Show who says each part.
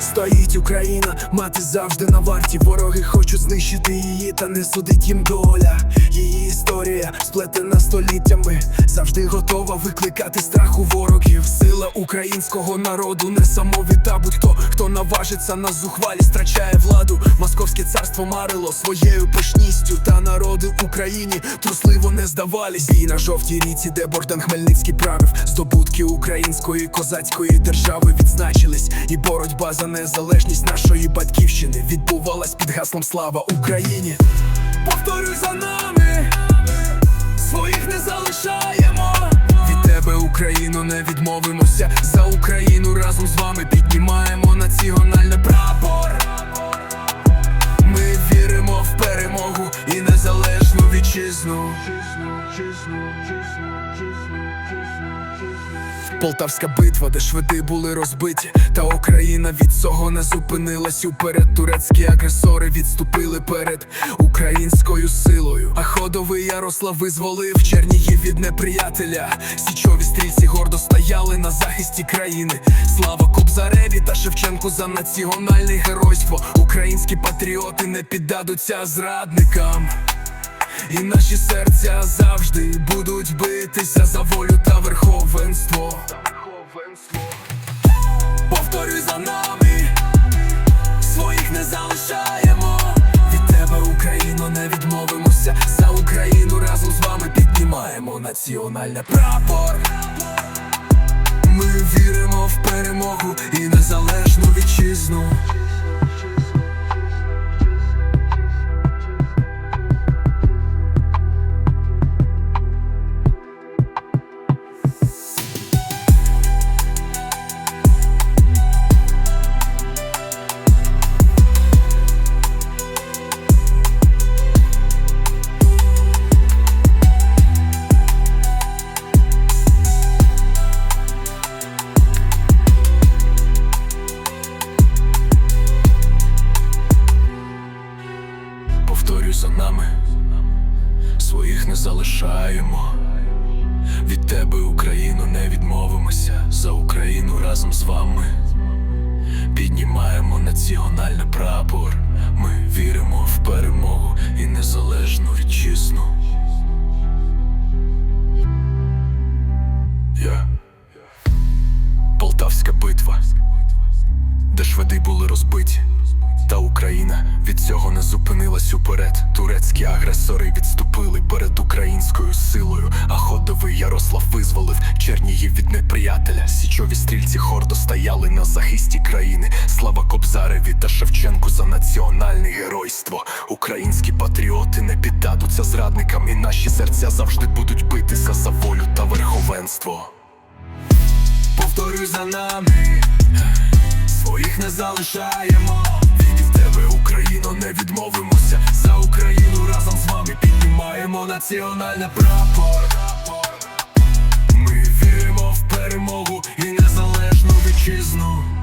Speaker 1: Стоїть Україна, мати завжди на варті. Вороги хочуть знищити її, та не судить їм доля. Її історія сплетена століттями, завжди готова викликати страх у ворогів. Сила українського народу не самовіта, будь-хто, хто наважиться на зухвалі, страчає владу. Московське царство марило своєю пишністю, та народи в Україні трусливо не здавались. Бій на жовтій ріці, де Богдан Хмельницький правив, здобутки української козацької держави відзначились, і боротьба за незалежність нашої батьківщини відбувалась під гаслом Слава Україні. Повторюй за нами, своїх не залишаємо. Від тебе, Україну, не відмовимося. За Україну разом з вами піднімаємо вітчизну. Полтавська битва, де шведи були розбиті, та Україна від цього не зупинилась уперед. Турецькі агресори відступили перед українською силою. А ходовий Ярослав визволив Чернігів від неприятеля. Січові стрільці гордо стояли на захисті країни. Слава Кобзареві та Шевченку за національне геройство. Українські патріоти не піддадуться зрадникам. І наші серця завжди будуть битися за волю та верховенство. Повторюй за нами, своїх не залишаємо. Від тебе, Україно, не відмовимося. За Україну разом з вами піднімаємо національний прапор. За нами, своїх не залишаємо. Від тебе, Україну, не відмовимося. За Україну разом з вами піднімаємо національний прапор. Ми віримо в перемогу і незалежну вітчизну. Я Полтавська битва, де шведи були розбиті. Та Україна від цього не зупинилась уперед. Турецькі агресори відступили перед українською силою. А ходовий Ярослав визволив Чернігів від неприятеля. Січові стрільці гордо стояли на захисті країни. Слава Кобзареві та Шевченку за національне геройство. Українські патріоти не піддадуться зрадникам, і наші серця завжди будуть битися за волю та верховенство. Повторюй за нами, своїх не залишаємо. Тебе, Україно, не відмовимося. За Україну разом з вами піднімаємо національний прапор. Ми віримо в перемогу і незалежну вітчизну.